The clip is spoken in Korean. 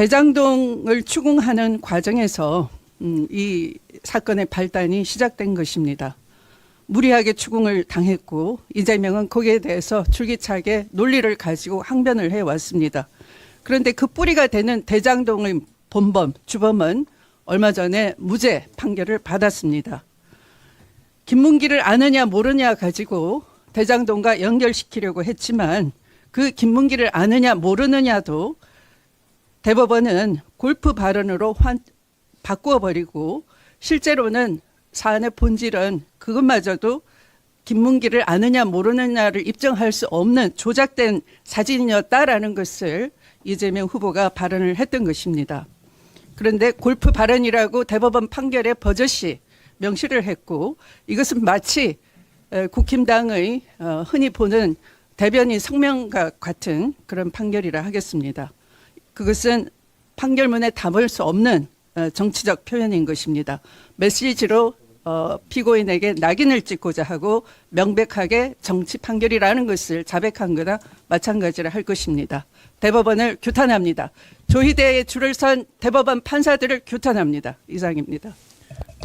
대장동을 추궁하는 과정에서 음, 이 사건의 발단이 시작된 것입니다. 무리하게 추궁을 당했고 이재명은 거기에 대해서 줄기차게 논리를 가지고 항변을 해왔습니다. 그런데 그 뿌리가 되는 대장동의 본범 주범은 얼마 전에 무죄 판결을 받았습니다. 김문기를 아느냐 모르냐 가지고 대장동과 연결시키려고 했지만 그 김문기를 아느냐 모르느냐도 대법원은 골프 발언으로 환, 바꾸어 버리고 실제로는 사안의 본질은 그것마저도 김문기를 아느냐 모르느냐를 입증할 수 없는 조작된 사진이었다라는 것을 이재명 후보가 발언을 했던 것입니다. 그런데 골프 발언이라고 대법원 판결에 버젓이 명시를 했고 이것은 마치 에, 국힘당의 어, 흔히 보는 대변인 성명과 같은 그런 판결이라 하겠습니다. 그것은 판결문에 담을 수 없는 어, 정치적 표현인 것입니다. 메시지로 어, 피고인에게 낙인을 찍고자 하고 명백하게 정치 판결이라는 것을 자백한 거나 마찬가지라 할 것입니다. 대법원을 규탄합니다. 조희대의 줄을 선 대법원 판사들을 규탄합니다. 이상입니다.